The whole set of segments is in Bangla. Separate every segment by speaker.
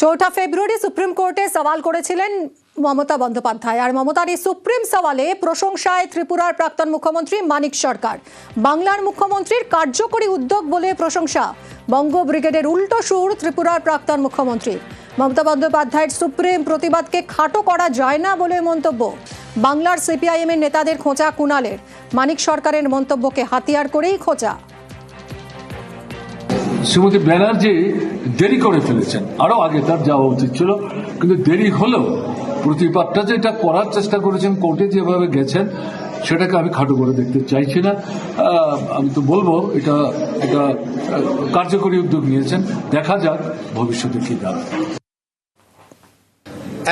Speaker 1: চৌঠা ফেব্রুয়ারি সুপ্রিম কোর্টে সওয়াল করেছিলেন মমতা বন্দ্যোপাধ্যায়। আর মমতার এই সুপ্রিম সওয়ালে প্রশংসায় ত্রিপুরার প্রাক্তন মুখ্যমন্ত্রী মানিক সরকার। বাংলার মুখ্যমন্ত্রীর কার্যকরী উদ্যোগ বলে প্রশংসা। বঙ্গ ব্রিগেডের উল্টো সুর ত্রিপুরার প্রাক্তন মুখ্যমন্ত্রী মমতা বন্দ্যোপাধ্যায়ের সুপ্রিম প্রতিবাদকে খাটো করা যায় না বলে মন্তব্য। বাংলার সিপিআইএম এর নেতাদের খোঁচা কুণালের। মানিক সরকারের মন্তব্যকে হাতিয়ার করেই খোঁচা।
Speaker 2: শ্রীমতী ব্যানার্জি দেরি করে ফেলেছেন। আরও আগে তার যাওয়া উচিত ছিল। কিন্তু দেরি হলেও প্রতিবাদটা যেটা করার চেষ্টা করেছেন, কোর্টে যেভাবে গেছেন, সেটাকে আমি খাটো করে দেখতে চাইছি না। আমি তো বলব, এটা এটা কার্যকরী উদ্যোগ নিয়েছেন। দেখা যাক ভবিষ্যতে কি দাঁড়ায়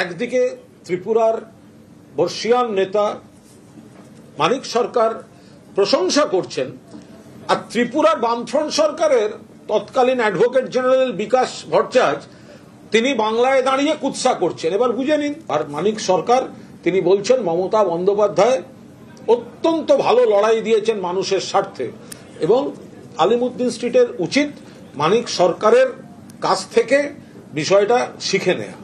Speaker 3: একদিকে ত্রিপুরার বর্ষিয়ান নেতা মানিক সরকার প্রশংসা করছেন, আর ত্রিপুরার বামফ্রন্ট সরকারের তৎকালীন অ্যাডভোকেট জেনারেল বিকাশ ভট্টাচার্য, তিনি বাংলায় দাঁড়িয়ে কুৎসা করছেন। এবার বুঝে নিন, আর মানিক সরকার, তিনি বলছেন, মমতা বন্দ্যোপাধ্যায় অত্যন্ত ভালো লড়াই দিয়েছেন মানুষের স্বার্থে। এবং আলিমুদ্দিন স্ট্রিটের উচিত মানিক সরকারের কাছ থেকে বিষয়টা শিখে নেয়া।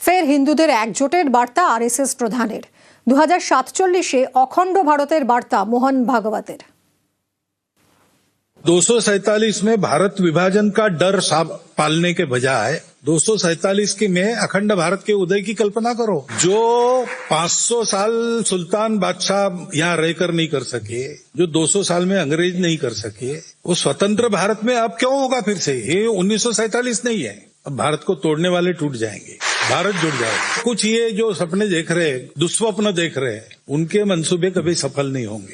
Speaker 1: ফের হিন্দুদের একজোটের বার্তা আরএসএস প্রধানের। দু হাজার সাতচল্লিশে অখণ্ড ভারতের বার্তা মোহন ভাগবতের।
Speaker 4: दो में भारत विभाजन का डर पालने के बजाय दो की में अखंड भारत के उदय की कल्पना करो। जो 500 साल सुल्तान बादशाह यहाँ रहकर नहीं कर सके, जो 200 साल में अंग्रेज़ नहीं कर सके, वो स्वतंत्र भारत में अब क्यों होगा फिर से? ये उन्नीस सौ सैंतालीस नहीं है। अब भारत को तोड़ने वाले टूट जाएँगे। भारत जुड़ जाएगा। कुछ ये जो सपने देख रहे दुस्वप्न देख रहे हैं, उनके मंसूबे कभी सफल नहीं होंगे।